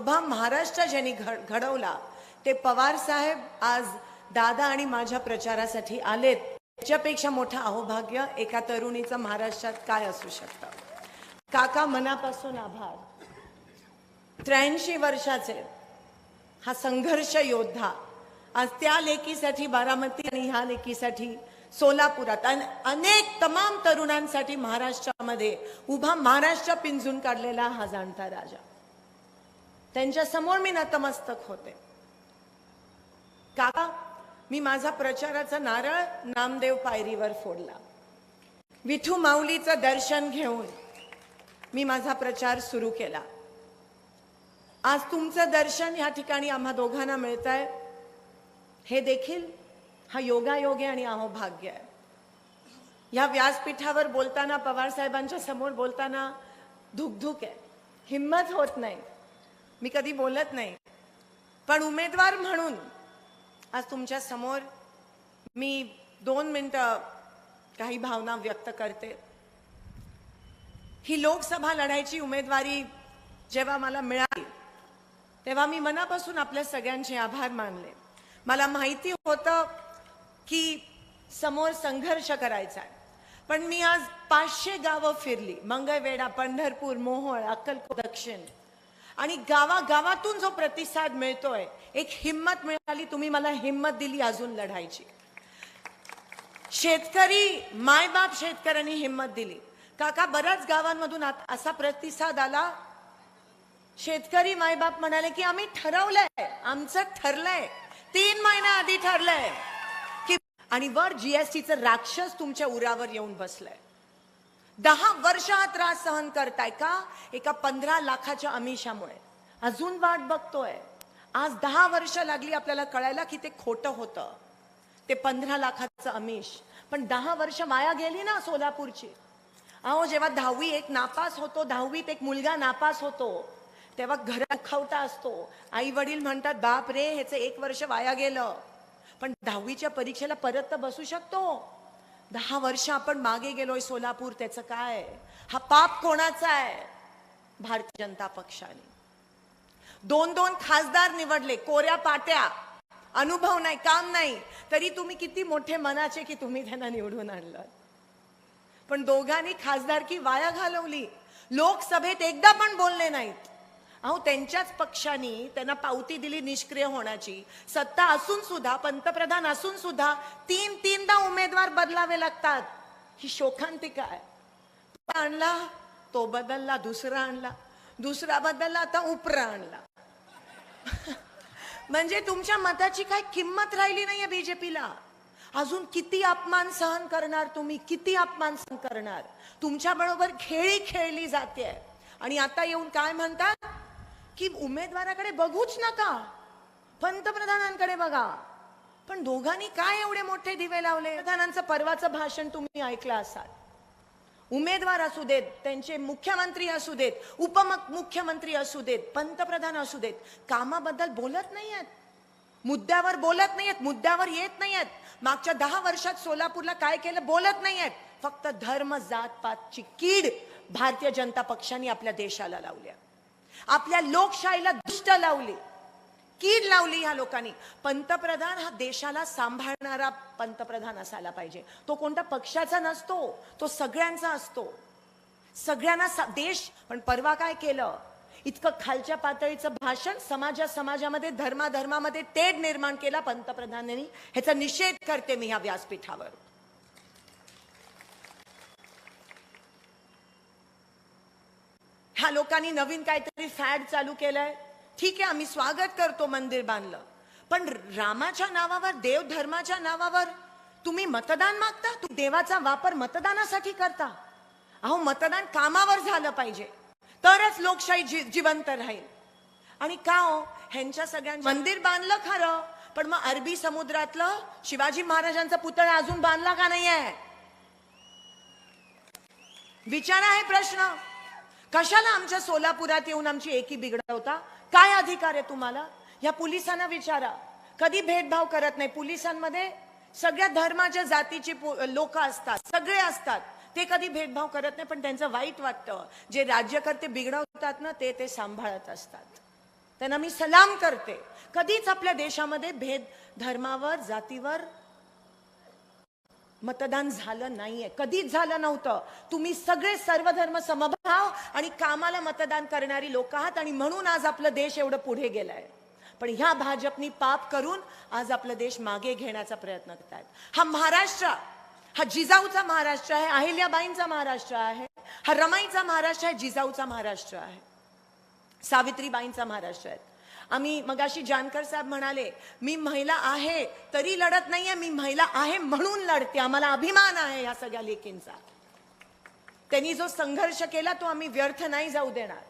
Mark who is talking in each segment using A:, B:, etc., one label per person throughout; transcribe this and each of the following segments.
A: उभा महाराष्ट्र ज्यांनी घड घडवला ते पवार साहेब आज दादा आणि माझ्या प्रचारासाठी आलेत. त्याच्यापेक्षा मोठं अहोभाग्य एका तरुणीचं महाराष्ट्रात काय असू शकतं? काका मनापासून आभार. त्र्याऐंशी वर्षाचे हा संघर्ष योद्धा आज त्या लेकीसाठी बारामती आणि ह्या लेकीसाठी सोलापुरात अन- अनेक तमाम तरुणांसाठी महाराष्ट्रामध्ये उभा महाराष्ट्र पिंजून काढलेला हा जाणता राजा. त्यांच्यासमोर मी नतमस्तक होते. काका मी माझा प्रचाराचा नारळ नामदेव पायरीवर फोडला. विठू माऊलीचं दर्शन घेऊन मी माझा प्रचार सुरू केला. आज तुमचं दर्शन या ठिकाणी आम्हा दोघांना मिळत आहे हे देखील हा योगायोगे आणि आणि अहोभाग्य आहे. या व्यासपीठावर बोलताना पवार साहेबांच्या समोर बोलताना धुकधुक आहे. हिंमत होत नाही. मी कधी बोलत नाही. पण उमेदवार म्हणून आज तुमच्यासमोर मी दोन मिनटं काही भावना व्यक्त करते. ही लोकसभा लढायची उमेदवारी जेव्हा मला मिळाली तेव्हा मी मनापासून आपल्या सगळ्यांचे आभार मानले. मला माहिती होतं की समोर संघर्ष करायचा आहे. पण मी आज पाचशे गावं फिरली. मंगळवेढा पंढरपूर मोहोळ अक्कलको दक्षिण. आणि गावागावातून जो प्रतिसाद मिळतोय एक हिंमत मिळाली तुम्ही मला हिंमत दिली अजून लढायची. शेतकरी मायबाप शेतकऱ्यांनी हिंमत दिली. काका बऱ्याच गावांमधून असा प्रतिसाद आला. शेतकरी मायबाप म्हणाले की आम्ही ठरवलंय आमचं ठरलंय. तीन महिन्या आधी ठरलंय की आणि वर जीएसटीचं राक्षस तुमच्या उरावर येऊन बसलंय. दहा वर्ष हा त्रास सहन करताय का? एका पंधरा लाखाच्या अमिषामुळे. अजून वाट बघतोय. आज दहा वर्ष लागली आपल्याला कळायला की ते खोटं होतं. ते पंधरा लाखाचं अमिष. पण दहा वर्ष वाया गेली ना सोलापूरची. अहो जेव्हा दहावी एक नापास होतो दहावीत एक मुलगा नापास होतो तेव्हा घरात दुखावता असतो. आई वडील म्हणतात बाप रे ह्याचं एक वर्ष वाया गेलं. पण दहावीच्या परीक्षेला परत तर बसू शकतो. दहा वर्ष आपण मागे गेलोय सोलापूर त्याचं काय? हा पाप कोणाचा आहे? भारतीय जनता पक्षाने. दोन दोन खासदार निवडले कोऱ्या पाट्या. अनुभव नाही काम नाही. तरी तुम्ही किती मोठे मनाचे की तुम्ही त्यांना निवडून आणलं. पण दोघांनी खासदारकी वाया घालवली. लोकसभेत एकदा पण बोलले नाहीत. अहो त्यांच्याच पक्षाने त्यांना पावती दिली निष्क्रिय होण्याची. सत्ता असून सुद्धा पंतप्रधान असून सुद्धा तीन तीनदा उमेदवार बदलावे लागतात. ही शोकांतिका आहे तो आणला तो बदलला दुसरा आणला दुसरा बदलला आता उपरा आणला. म्हणजे तुमच्या मताची काय किंमत राहिली नाहीये बीजेपीला. अजून किती अपमान सहन करणार तुम्ही? किती अपमान सहन करणार? तुमच्या बरोबर खेळी खेळली जाते आणि आता येऊन काय म्हणतात? की उमेदवाराकडे बघूच नका. पंतप्रधानांकडे बघा. पण दोघांनी काय एवढे मोठे दिवे लावले? प्रधानांचं परवाचं भाषण तुम्ही ऐकलं असाल. उमेदवार असू देत त्यांचे मुख्यमंत्री असू देत उपमुख्यमंत्री असू देत पंतप्रधान असू देत कामाबद्दल बोलत नाही आहेत मुद्द्यावर बोलत नाही आहेत मुद्द्यावर येत नाही आहेत मागच्या दहा वर्षात सोलापूरला काय केलं बोलत नाही आहेत फक्त धर्म जात पातची कीड भारतीय जनता पक्षाने आपल्या देशाला लावल्या आपल्या लोकशाहीला दुष्ट लावली. कीड लावली ह्या लोकांनी. पंतप्रधान हा देशाला सांभाळणारा पंतप्रधान असायला पाहिजे. तो कोणत्या पक्षाचा नसतो तो सगळ्यांचा असतो. सगळ्यांना देश पण परवा काय केलं? इतकं खालच्या पातळीचं भाषण समाजा समाजामध्ये धर्माधर्मामध्ये तेढ निर्माण केला पंतप्रधानांनी. ह्याचा निषेध करते मी ह्या व्यासपीठावर. ह्या लोकांनी नवीन काहीतरी फॅड चालू केलंय. ठीक आहे आम्ही स्वागत करतो मंदिर बांधलं. पण रामाच्या नावावर देव धर्माच्या नावावर तुम्ही मतदान मागता? तू देवाचा वापर मतदानासाठी करता? अहो मतदान कामावर झालं पाहिजे. तरच लोकशाही जी जिवंत राहील. आणि का हो ह्यांच्या सगळ्यांच्या मंदिर बांधलं खरं पण मग अरबी समुद्रातलं शिवाजी महाराजांचा पुतळा अजून बांधला का नाहीये? विचारा आहे प्रश्न. कशाला आमच्या सोलापुरात येऊन आमची एकी बिघडवता? काय अधिकार आहे तुम्हाला? या पोलिसांना विचारा. कधी भेदभाव करत नाही. पोलिसांमध्ये सगळ्या धर्माच्या जातीची लोक असतात. सगळे असतात. ते कधी भेदभाव करत नाही पण त्यांचं वाईट वाटतं. जे राज्यकर्ते बिघडवतात ना ते ते सांभाळत असतात. त्यांना मी सलाम करते. कधीच आपल्या देशामध्ये भेद धर्मावर जातीवर मतदान झालं नाहीये. कधीच झालं नव्हतं. तुम्ही सगळे सर्वधर्म समभाव आणि कामाला मतदान करणारी लोक आहात आणि म्हणून आज आपलं देश एवढं पुढे गेलाय. पण ह्या भाजपनी पाप करून आज आपला देश मागे घेण्याचा प्रयत्न करतायत. हा महाराष्ट्र हा जिजाऊचा महाराष्ट्र आहे अहिल्याबाईंचा महाराष्ट्र आहे हा रमाईचा महाराष्ट्र आहे जिजाऊचा महाराष्ट्र आहे सावित्रीबाईंचा महाराष्ट्र आहे. आम्ही मगाशी जानकर साहेब म्हणाले मी महिला आहे तरी लढत नाहीये मी महिला आहे म्हणून लढते. आम्हाला अभिमान आहे या सगळ्या लेखींचा त्यांनी जो संघर्ष केला तो आम्ही व्यर्थ नाही जाऊ देणार.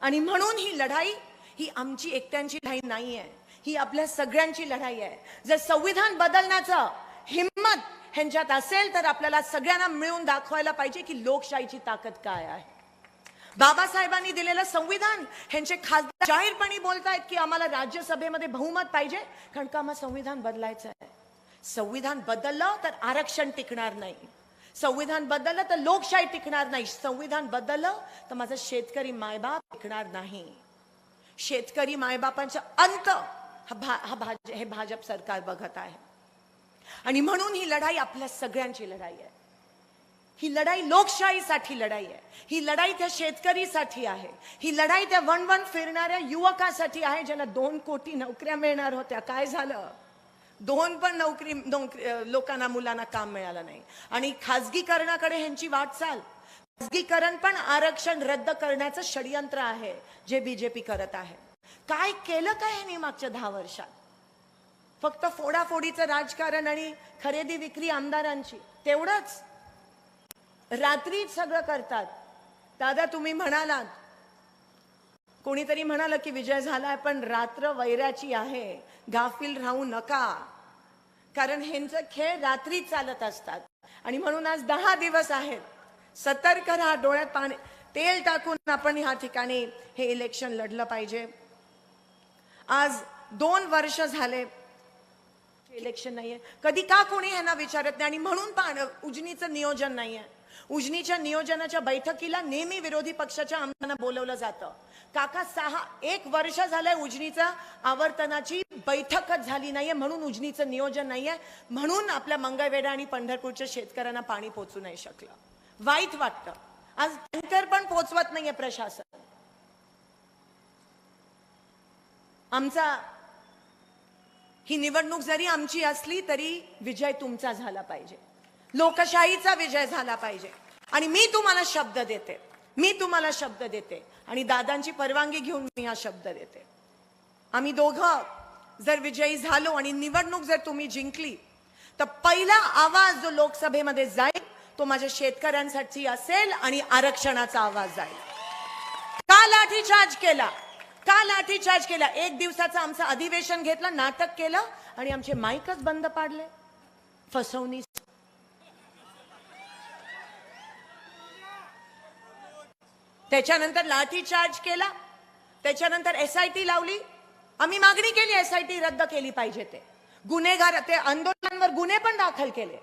A: आणि म्हणून ही लढाई ही आमची एकट्यांची लढाई नाही आहे ही आपल्या सगळ्यांची लढाई आहे. जर संविधान बदलण्याचं हिंमत ह्यांच्यात असेल तर आपल्याला सगळ्यांना मिळून दाखवायला पाहिजे की लोकशाहीची ताकद काय आहे. बाबासाहेबांनी दिलेलं संविधान. ह्यांचे खासदार जाहीरपणे बोलतायत की आम्हाला राज्यसभेमध्ये बहुमत पाहिजे कारण का आम्हाला संविधान बदलायचं आहे संविधान बदललं तर आरक्षण टिकणार नाही. संविधान बदललं तर लोकशाही टिकणार नाही. संविधान बदललं तर माझा शेतकरी मायबाप टिकणार नाही. शेतकरी मायबापांचा अंत हा भा हा भाज हे भाजप सरकार बघत आहे. आणि म्हणून ही लढाई आपल्या सगळ्यांची लढाई आहे. ही लढाई लोकशाहीसाठी लढाई आहे. ही लढाई त्या शेतकरीसाठी आहे. ही लढाई त्या वन वन फिरणाऱ्या युवकासाठी आहे ज्याला दोन कोटी नोकऱ्या मिळणार होत्या. काय झालं? दोन पण नोकरी नोकरी लोकांना मुलांना काम मिळालं नाही. आणि खाजगीकरणाकडे ह्यांची वाटचाल. खाजगीकरण पण आरक्षण रद्द करण्याचं षडयंत्र आहे जे बीजेपी करत आहे. काय केलं काय ह्यांनी मागच्या दहा वर्षात? फक्त फोडाफोडीचं राजकारण आणि खरेदी विक्री आमदारांची. तेवढंच. रात्रीच सगळं करतात. दादा तुम्ही म्हणालात. कोणीतरी म्हणालं की विजय झालाय पण रात्र वैराची आहे. गाफील राहू नका. कारण ह्यांचं खेळ रात्री चालत असतात. आणि म्हणून आज दहा दिवस आहेत. सतर्क राहा डोळ्यात पाणी तेल टाकून आपण ह्या ठिकाणी हे इलेक्शन लढलं पाहिजे. आज दोन वर्ष झाले इलेक्शन नाहीये. कधी का कोणी यांना विचारत नाही आणि म्हणून पाहण उजनीचं नियोजन नाहीये. उजनीच्या नियोजनाच्या बैठकीला नेहमी विरोधी पक्षाच्या आमदारांना बोलवलं जातं. काका सहा एक वर्ष झालंय उजनीचा आवर्तनाची बैठकच झाली नाहीये म्हणून उजनीचं नियोजन नाहीये. म्हणून आपल्या मंगळवेढा आणि पंढरपूरच्या शेतकऱ्यांना पाणी पोचू नाही शकलं. वाईट वाटतं. आज टँकर पण पोचवत नाहीये प्रशासन. आमचा ही निवडणूक जरी आमची असली तरी विजय तुमचा झाला पाहिजे. लोकशाहीचा विजय झाला पाहिजे. आणि मी तुम्हाला शब्द देते. मी तुम्हाला शब्द देते. आणि दादांची परवानगी घेऊन मी हा शब्द देते. आम्ही दोघं जर विजयी झालो आणि निवडणूक जर तुम्ही जिंकली तर पहिला आवाज जो लोकसभेमध्ये जाईल तो माझ्या शेतकऱ्यांसाठी असेल आणि आरक्षणाचा आवाज जाईल. का लाठीचार्ज केला? का लाठीचार्ज केला? एक दिवसाचं आमचं अधिवेशन घेतलं नाटक केलं आणि आमचे माईकच बंद पाडले. फसवणी त्याच्यानंतर लाठी चार्ज केला. त्याच्यानंतर एस आय टी लावली. आम्ही मागणी केली एस आय टी रद्द केली पाहिजे ते. गुन्हेगार ते आंदोलनांवर गुन्हे पण दाखल केले.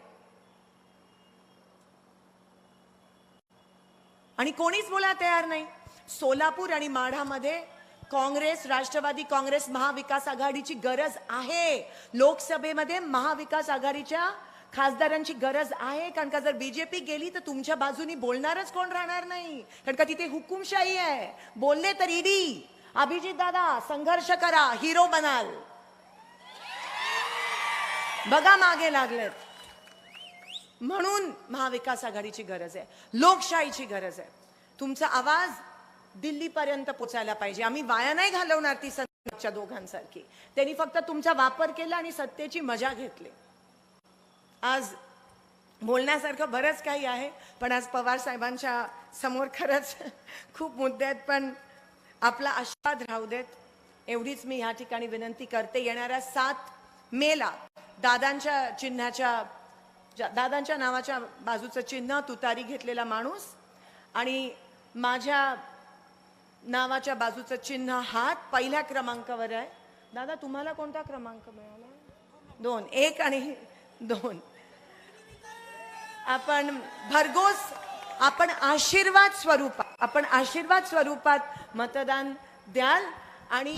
A: आणि कोणीच बोला तयार नाही. सोलापूर आणि माढामध्ये काँग्रेस राष्ट्रवादी काँग्रेस महाविकास आघाडीची गरज आहे. लोकसभेमध्ये महाविकास आघाडीच्या खासदारांची गरज आहे? कारण का जर बीजेपी गेली तर तुमच्या बाजूनी बोलणारच कोण राहणार नाही? कारण का तिथे हुकुमशाही आहे. बोलले तर ईडी अभिजित दादा संघर्ष करा हिरो बनाल. बघा मागे लागलेत. म्हणून महाविकास आघाडीची गरज आहे. लोकशाहीची गरज आहे. तुमचा आवाज दिल्लीपर्यंत पोचायला पाहिजे. आम्ही वाया नाही घालवणार ती सत्तेच्या दोघांसारखी. त्यांनी फक्त तुमचा वापर केला आणि सत्तेची मजा घेतली. आज बोलण्यासारखं बरंच काही आहे पण आज पवार साहेबांच्या समोर खरंच खूप मुद्दे आहेत पण आपला आशीर्वाद राहू देत. एवढीच मी ह्या ठिकाणी विनंती करते. येणाऱ्या सात मेला दादांच्या चिन्हाच्या ज्या- दादांच्या नावाच्या बाजूचं चिन्ह तुतारी घेतलेला माणूस आणि माझ्या नावाच्या बाजूचं चिन्ह हात पहिल्या क्रमांकावर आहे. दादा तुम्हाला कोणता क्रमांक मिळाला? दोन एक आणि दोन. आपण भरघोस आपण आशीर्वाद स्वरूपात आपण आशीर्वाद स्वरूपात मतदान द्याल आणि